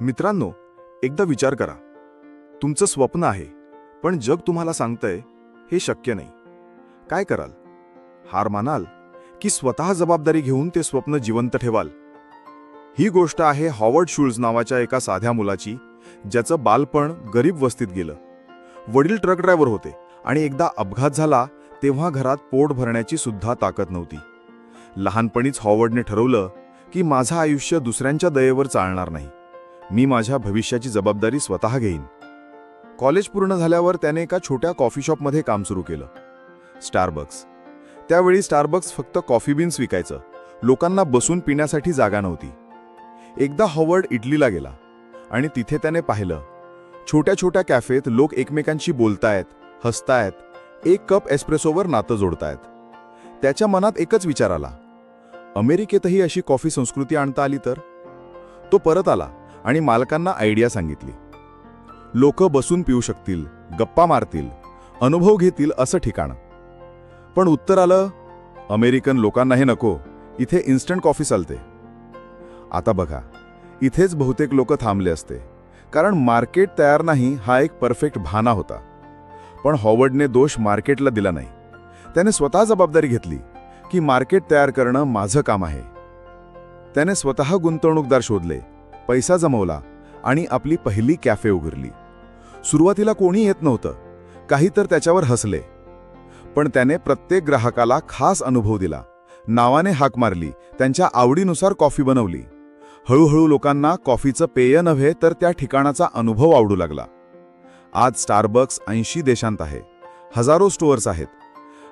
मित्रांनो एकदा विचार करा. तुमचं स्वप्न आहे पण जग तुम्हाला सांगतंय हे शक्य नाही. काय कराल? हार मानाल की स्वतः जबाबदारी घेऊन ते स्वप्न जिवंत ठेवाल? ही गोष्ट आहे हॉवर्ड शूल्स नावाच्या एका साध्या मुलाची ज्याचं बालपण गरीब वस्तीत गेलं. वडील ट्रक ड्रायव्हर होते आणि एकदा अपघात झाला तेव्हा घरात पोट भरण्याची सुद्धा ताकद नव्हती. लहानपणीच हॉवर्डने ठरवलं की माझं आयुष्य दुसऱ्यांच्या दयेवर चालणार नाही. मी माझ्या भविष्याची जबाबदारी स्वतः घेईन. कॉलेज पूर्ण झाल्यावर त्याने एका छोट्या कॉफी शॉपमध्ये काम सुरू केलं. स्टारबक्स. त्यावेळी स्टारबक्स फक्त कॉफी बीन्स विकायचं. लोकांना बसून पिण्यासाठी जागा नव्हती. एकदा हॉवर्ड इटलीला गेला आणि तिथे त्याने पाहिलं. छोट्या छोट्या कॅफेत लोक एकमेकांशी बोलतायत हसतायत एक कप एस्प्रेसोवर नातं जोडतायत. त्याच्या मनात एकच विचार आला. अमेरिकेतही अशी कॉफी संस्कृती आणता आली तर? तो परत आला. आणि मालकांना आयडिया सांगितली. लोक बसून पिऊ शकतील गप्पा मारतील अनुभव घेतील असं ठिकाण. पण उत्तर आलं अमेरिकन लोकांना हे नको इथे इन्स्टंट कॉफी चालते. आता बघा इथेच बहुतेक लोक थांबले असते कारण मार्केट तयार नाही हा एक परफेक्ट भाना होता. पण हॉवर्डने दोष मार्केटला दिला नाही. त्याने स्वतः जबाबदारी घेतली की मार्केट तयार करणं माझं काम आहे. त्याने स्वतः गुंतवणूकदार शोधले पैसा जमवला आणि आपली पहिली कॅफे उघडली. सुरुवातीला कोणी येत नव्हतं. काही तर त्याच्यावर हसले. पण त्याने प्रत्येक ग्राहकाला खास अनुभव दिला. नावाने हाक मारली. त्यांच्या आवडीनुसार कॉफी बनवली. हळूहळू लोकांना कॉफीचं पेय नव्हे तर त्या ठिकाणाचा अनुभव आवडू लागला. आज स्टारबक्स ऐंशी देशांत आहे. हजारो स्टोअर्स आहेत.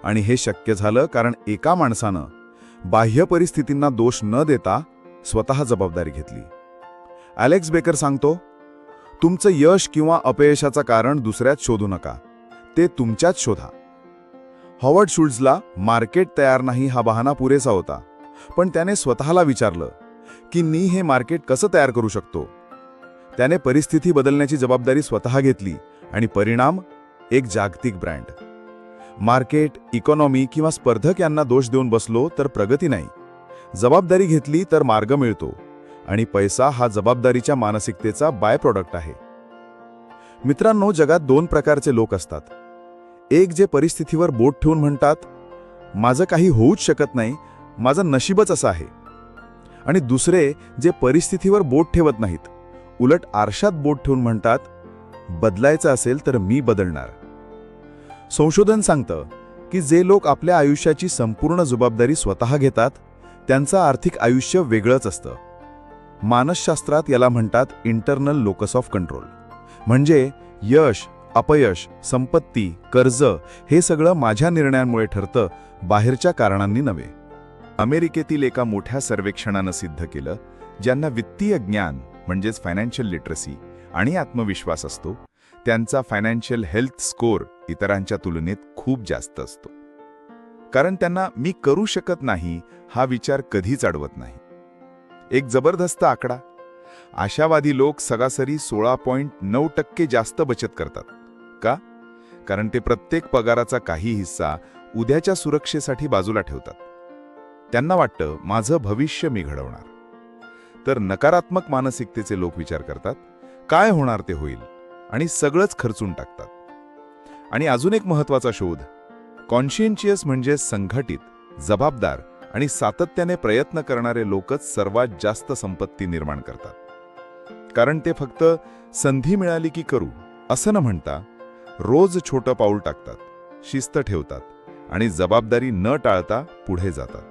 आणि हे शक्य झालं कारण एका माणसानं बाह्य परिस्थितींना दोष न देता स्वतः जबाबदारी घेतली. ॲलेक्स बेकर सांगतो तुमचं यश किंवा अपयशाचं कारण दुसऱ्यात शोधू नका. ते तुमच्यात शोधा. हॉवर्ड शुल्ड्सला मार्केट तयार नाही हा बहाना पुरेसा होता. पण त्याने स्वतःला विचारलं की मी हे मार्केट कसं तयार करू शकतो? त्याने परिस्थिती बदलण्याची जबाबदारी स्वतः घेतली आणि परिणाम एक जागतिक ब्रँड. मार्केट इकॉनॉमी किंवा स्पर्धक यांना दोष देऊन बसलो तर प्रगती नाही. जबाबदारी घेतली तर मार्ग मिळतो. आणि पैसा हा जबाबदारीच्या मानसिकतेचा बाय प्रॉडक्ट आहे. मित्रांनो जगात दोन प्रकारचे लोक असतात. एक जे परिस्थितीवर बोट ठेवून म्हणतात माझं काही होऊच शकत नाही माझं नशीबच असं आहे. आणि दुसरे जे परिस्थितीवर बोट ठेवत नाहीत उलट आरशात बोट ठेवून म्हणतात बदलायचं असेल तर मी बदलणार. संशोधन सांगतं की जे लोक आपल्या आयुष्याची संपूर्ण जबाबदारी स्वतः घेतात त्यांचं आर्थिक आयुष्य वेगळंच असतं. मानसशास्त्रात याला म्हणतात इंटरनल लोकस ऑफ कंट्रोल. म्हणजे यश अपयश संपत्ती कर्ज हे सगळं माझ्या निर्णयांमुळे ठरतं बाहेरच्या कारणांनी नव्हे. अमेरिकेतील एका मोठ्या सर्वेक्षणानं सिद्ध केलं ज्यांना वित्तीय ज्ञान म्हणजेच फायनान्शियल लिटरसी आणि आत्मविश्वास असतो त्यांचा फायनान्शियल हेल्थ स्कोअर इतरांच्या तुलनेत खूप जास्त असतो. कारण त्यांना मी करू शकत नाही हा विचार कधीच अडवत नाही. एक जबरदस्त आकडा. आशावादी लोक सरासरी सोळा पॉईंट नऊ टक्के जास्त बचत करतात. का? कारण ते प्रत्येक पगाराचा काही हिस्सा उद्याच्या सुरक्षेसाठी बाजूला ठेवतात. त्यांना वाटतं माझं भविष्य मी घडवणार. तर नकारात्मक मानसिकतेचे लोक विचार करतात काय होणार ते होईल? आणि सगळंच खर्चून टाकतात. आणि अजून एक महत्त्वाचा शोध कॉन्शियन्शियस म्हणजे संघटित जबाबदार आणि सातत्याने प्रयत्न करणारे लोकच सर्वात जास्त संपत्ती निर्माण करतात. कारण ते फक्त संधी मिळाली की करू असं न म्हणता रोज छोटं पाऊल टाकतात शिस्त ठेवतात आणि जबाबदारी न टाळता पुढे जातात.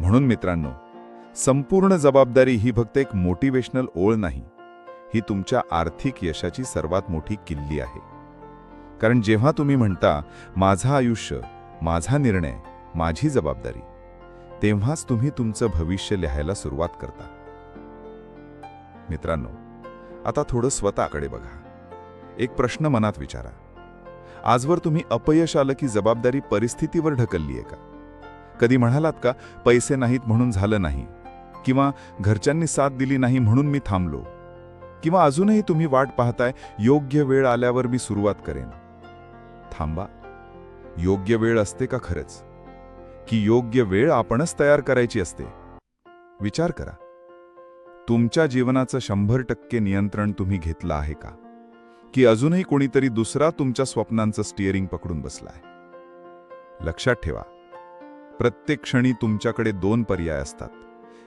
म्हणून मित्रांनो संपूर्ण जबाबदारी ही फक्त एक मोटिवेशनल ओळ नाही ही तुमच्या आर्थिक यशाची सर्वात मोठी किल्ली आहे. कारण जेव्हा तुम्ही म्हणता माझं आयुष्य माझा निर्णय माझी जबाबदारी तेव्हाच तुम्ही तुमचं भविष्य लिहायला सुरुवात करता. मित्रांनो आता थोडं स्वतःकडे बघा. एक प्रश्न मनात विचारा. आजवर तुम्ही अपयश आलं की जबाबदारी परिस्थितीवर ढकलली आहे का? कधी म्हणालात का पैसे नाहीत म्हणून झालं नाही किंवा घरच्यांनी साथ दिली नाही म्हणून मी थांबलो किंवा अजूनही तुम्ही वाट पाहताय योग्य वेळ आल्यावर मी सुरुवात करेन थांबा. योग्य वेळ असते का खरंच? की योग्य वेळ आपणच तयार करायची असते. विचार करा. तुमच्या जीवनाचं शंभर टक्के नियंत्रण तुम्ही घेतलं आहे का? की अजूनही कोणीतरी दुसरा तुमच्या स्वप्नांचं स्टिअरिंग पकडून बसलाय? लक्षात ठेवा. प्रत्येक क्षणी तुमच्याकडे दोन पर्याय असतात.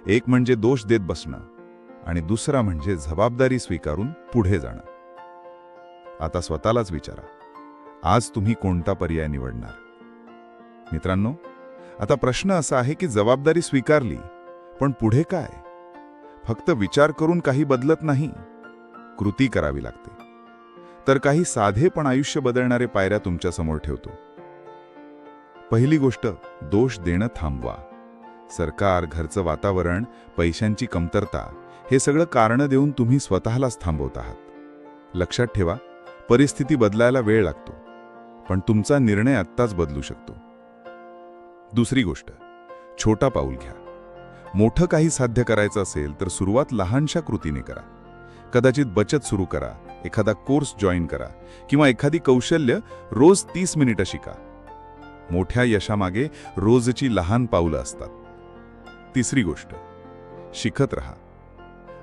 एक म्हणजे दोष देत बसणं आणि दुसरा म्हणजे जबाबदारी स्वीकारून पुढे जाणं. आता स्वतःलाच विचारा. आज तुम्ही कोणता पर्याय निवडणार? मित्रांनो आता प्रश्न असा आहे की जबाबदारी स्वीकारली पण पुढे काय? फक्त विचार करून काही बदलत नाही. कृती करावी लागते. तर काही साधे पण आयुष्य बदलणारे पायऱ्या तुमच्यासमोर ठेवतो. पहिली गोष्ट दोष देणं थांबवा. सरकार घरचं वातावरण पैशांची कमतरता हे सगळं कारणं देऊन तुम्ही स्वतःलाच थांबवत आहात. लक्षात ठेवा परिस्थिती बदलायला वेळ लागतो. पण तुमचा निर्णय आत्ताच बदलू शकतो. दुसरी गोष्ट छोटा पाऊल घ्या. मोठं काही साध्य करायचं असेल तर सुरुवात लहानशा कृतीने करा. कदाचित बचत सुरू करा एखादा कोर्स जॉईन करा किंवा एखादी कौशल्य रोज तीस मिनिटं शिका. मोठ्या यशामागे रोजची लहान पावलं असतात. तिसरी गोष्ट शिकत रहा.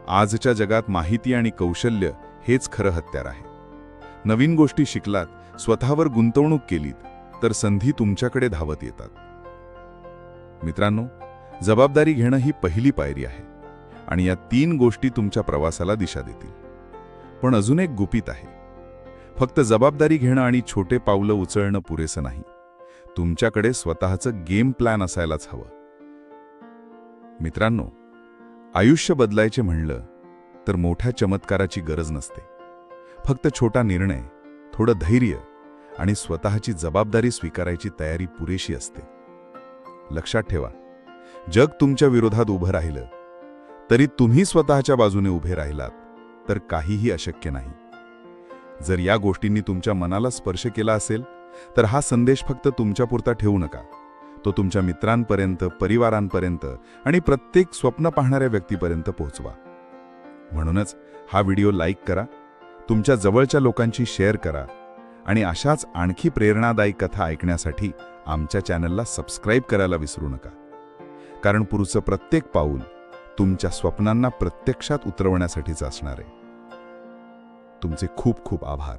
आजच्या जगात माहिती आणि कौशल्य हेच खरं हत्यार आहे. नवीन गोष्टी शिकलात स्वतःवर गुंतवणूक केलीत तर संधी तुमच्याकडे धावत येतात. मित्रांनो जबाबदारी घेणं ही पहिली पायरी आहे आणि या तीन गोष्टी तुमच्या प्रवासाला दिशा देतील. पण अजून एक गुपित आहे. फक्त जबाबदारी घेणं आणि छोटे पावलं उचलणं पुरेसं नाही. तुमच्याकडे स्वतःचं गेम प्लॅन असायलाच हवं. मित्रांनो आयुष्य बदलायचे म्हणलं तर मोठ्या चमत्काराची गरज नसते. फक्त छोटा निर्णय थोडं धैर्य आणि स्वतःची जबाबदारी स्वीकारायची तयारी पुरेशी असते. लक्षात ठेवा. जग तुमच्या विरोधात उभं राहिलं तरी तुम्ही स्वतःच्या बाजूने उभे राहिलात तर काहीही अशक्य नाही. जर या गोष्टींनी तुमच्या मनाला स्पर्श केला असेल तर हा संदेश फक्त तुमच्यापुरता ठेवू नका. तो तुमच्या मित्रांपर्यंत परिवारांपर्यंत आणि प्रत्येक स्वप्न पाहणाऱ्या व्यक्तीपर्यंत पोहोचवा. म्हणूनच हा व्हिडिओ लाईक करा तुमच्या जवळच्या लोकांशी शेअर करा आणि अशाच आणखी प्रेरणादायी कथा ऐकण्यासाठी आमच्या चॅनलला सबस्क्राईब करायला विसरू नका. कारण पुढचं प्रत्येक पाऊल तुमच्या स्वप्नांना प्रत्यक्षात उतरवण्यासाठीच असणार आहे. तुमचे खूप खूप आभार.